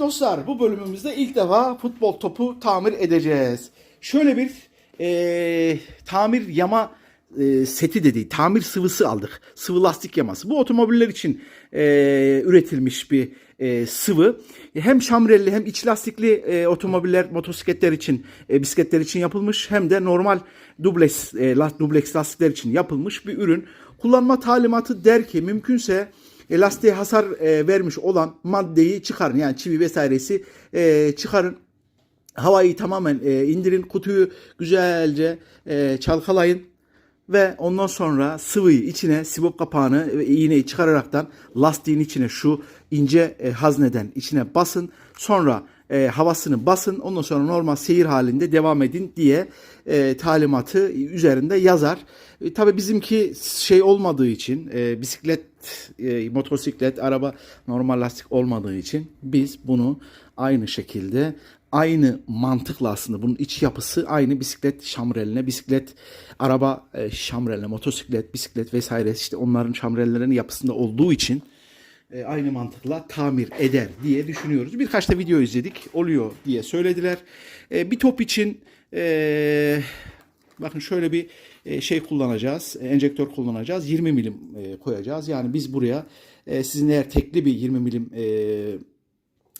dostlar bu bölümümüzde ilk defa futbol topu tamir edeceğiz. Şöyle bir eee, tamir yama eee, seti dedi. Tamir sıvısı aldık. Sıvı lastik yaması. Bu otomobiller için eee, üretilmiş bir eee, sıvı. Hem şamrelli hem iç lastikli eee, otomobiller, motosikletler için, eee, bisikletler için yapılmış. Hem de normal dubleks, la- dubleks lastikler için yapılmış bir ürün. Kullanma talimatı der ki mümkünse e, lastiğe hasar e, vermiş olan maddeyi çıkarın. Yani çivi vesairesi e, çıkarın. Havayı tamamen e, indirin. Kutuyu güzelce e, çalkalayın. Ve ondan sonra sıvıyı içine, sibop kapağını ve iğneyi çıkararaktan lastiğin içine şu ince e, hazneden içine basın. Sonra e, havasını basın. Ondan sonra normal seyir halinde devam edin diye e, talimatı üzerinde yazar. E, tabii bizimki şey olmadığı için e, bisiklet, e, motosiklet, araba normal lastik olmadığı için biz bunu aynı şekilde aynı mantıkla aslında bunun iç yapısı aynı bisiklet şamreline, bisiklet, araba e, şamreline, motosiklet, bisiklet vesaire işte onların şamrellerinin yapısında olduğu için e, aynı mantıkla tamir eder diye düşünüyoruz. Birkaç da video izledik. Oluyor diye söylediler. E, bir top için e, bakın şöyle bir şey kullanacağız. Enjektör kullanacağız. 20 milim koyacağız. Yani biz buraya sizin eğer tekli bir 20 milim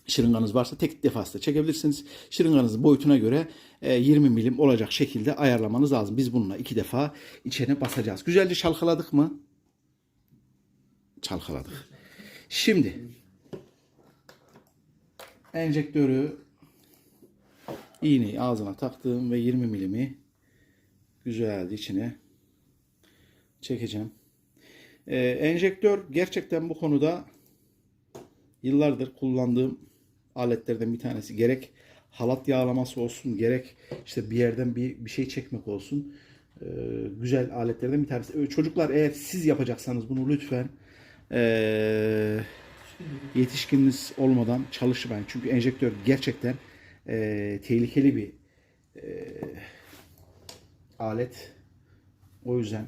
şırınganız varsa tek defasında çekebilirsiniz. Şırınganızın boyutuna göre e, 20 milim olacak şekilde ayarlamanız lazım. Biz bununla iki defa içine basacağız. Güzelce çalkaladık mı? Çalkaladık. Şimdi enjektörü iğneyi ağzına taktım ve 20 milimi güzelce içine çekeceğim. Ee, enjektör gerçekten bu konuda yıllardır kullandığım aletlerden bir tanesi. Gerek halat yağlaması olsun, gerek işte bir yerden bir, bir şey çekmek olsun. Ee, güzel aletlerden bir tanesi. Ee, Çocuklar eğer siz yapacaksanız bunu lütfen ee, yetişkininiz olmadan çalışmayın. Çünkü enjektör gerçekten ee, tehlikeli bir ee, alet. O yüzden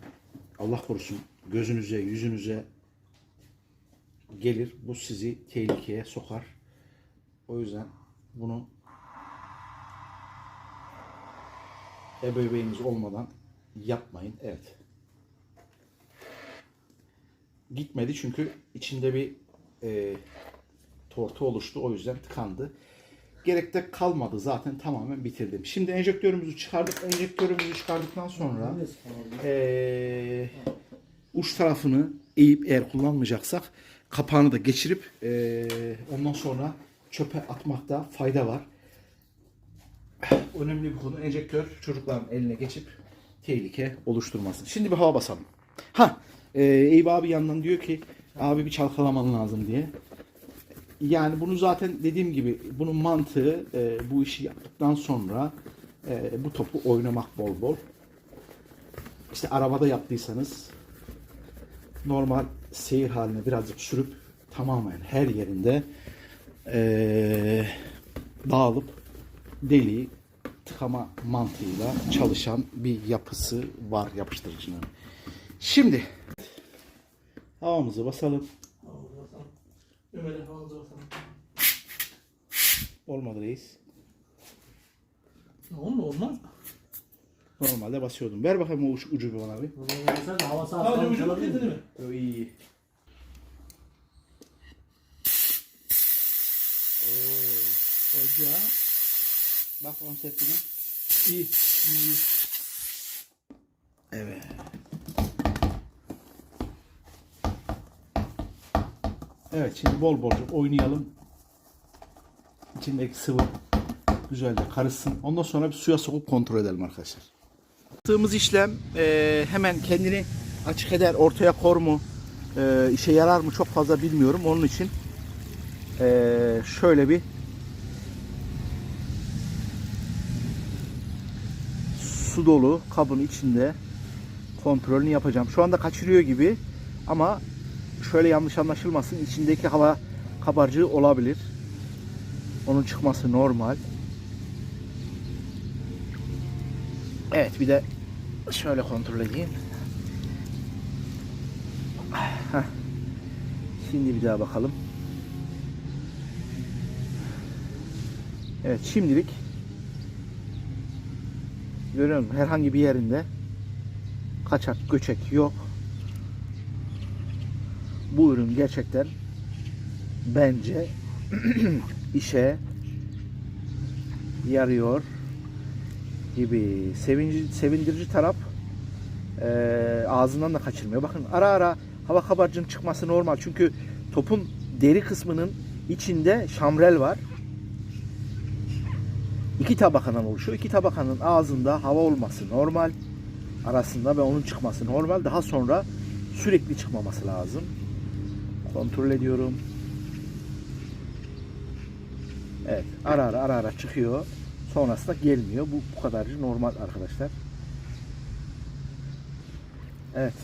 Allah korusun gözünüze, yüzünüze gelir. Bu sizi tehlikeye sokar. O yüzden bunu ebeveyniniz olmadan yapmayın. Evet. Gitmedi çünkü içinde bir e, tortu oluştu. O yüzden tıkandı. Gerek de kalmadı zaten tamamen bitirdim. Şimdi enjektörümüzü çıkardık. Enjektörümüzü çıkardıktan sonra e, uç tarafını eğip eğer kullanmayacaksak kapağını da geçirip e, ondan sonra çöpe atmakta fayda var. Önemli bir konu enjektör çocukların eline geçip tehlike oluşturmasın. Şimdi bir hava basalım. Ha, e, Eyüp abi yandan diyor ki abi bir çalkalaman lazım diye. Yani bunu zaten dediğim gibi bunun mantığı e, bu işi yaptıktan sonra e, bu topu oynamak bol bol. İşte arabada yaptıysanız normal seyir haline birazcık sürüp tamamen her yerinde eee, dağılıp deliği tıkama mantığıyla çalışan bir yapısı var yapıştırıcının. Şimdi havamızı basalım. Ömer'e bakalım. Olmadı reis. Ne oldu olmaz? Normalde basıyordum. Ver bakayım o uç, ucu bir bana bir. Sen de hava Abi sahasından ucu çalabilir bitti mi? mi? O iyi. Oo, hoca. Bak konseptine. İyi. iyi. Evet. Evet şimdi bol bolca oynayalım. İçindeki sıvı güzelce karışsın. Ondan sonra bir suya sokup kontrol edelim arkadaşlar. Yaptığımız işlem e, hemen kendini açık eder, ortaya kor mu, e, işe yarar mı çok fazla bilmiyorum. Onun için e, şöyle bir su dolu kabın içinde kontrolünü yapacağım. Şu anda kaçırıyor gibi ama şöyle yanlış anlaşılmasın. içindeki hava kabarcığı olabilir. Onun çıkması normal. Evet bir de şöyle kontrol edeyim. Heh. Şimdi bir daha bakalım. Evet şimdilik görüyorum herhangi bir yerinde kaçak göçek yok. Bu ürün gerçekten bence işe yarıyor gibi. Sevinci, sevindirici taraf eee, ağzından da kaçırmıyor. Bakın ara ara hava kabarcığının çıkması normal. Çünkü topun deri kısmının içinde şamrel var. İki tabakadan oluşuyor. İki tabakanın ağzında hava olması normal. Arasında ve onun çıkması normal. Daha sonra sürekli çıkmaması lazım. Kontrol ediyorum. Evet. Ara ara ara ara çıkıyor. Sonrasında gelmiyor. Bu bu kadar normal arkadaşlar. Evet.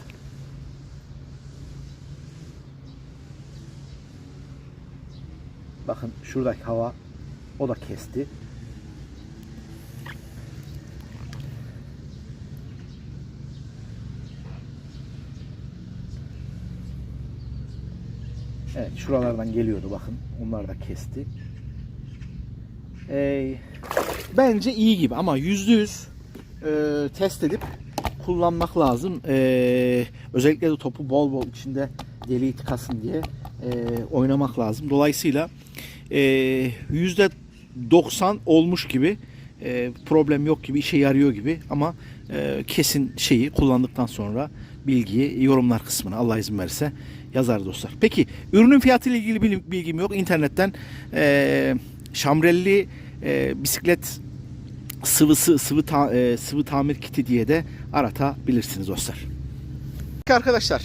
Bakın şuradaki hava o da kesti. Evet şuralardan geliyordu bakın. Onlar da kesti. Ee, bence iyi gibi ama yüzde yüz e, test edip kullanmak lazım. Ee, özellikle de topu bol bol içinde deliği tıkasın diye e, oynamak lazım. Dolayısıyla e, yüzde 90 olmuş gibi e, problem yok gibi işe yarıyor gibi ama e, kesin şeyi kullandıktan sonra bilgiyi yorumlar kısmına Allah izin verirse yazar dostlar. Peki ürünün fiyatı ile ilgili bil- bilgim yok. İnternetten e, şamrelli e, bisiklet sıvısı sıvı ta- e, sıvı tamir kiti diye de aratabilirsiniz dostlar. Peki arkadaşlar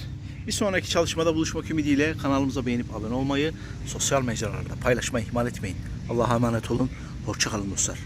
bir sonraki çalışmada buluşmak ümidiyle kanalımıza beğenip abone olmayı, sosyal mecralarda paylaşmayı ihmal etmeyin. Allah'a emanet olun. Hoşçakalın dostlar.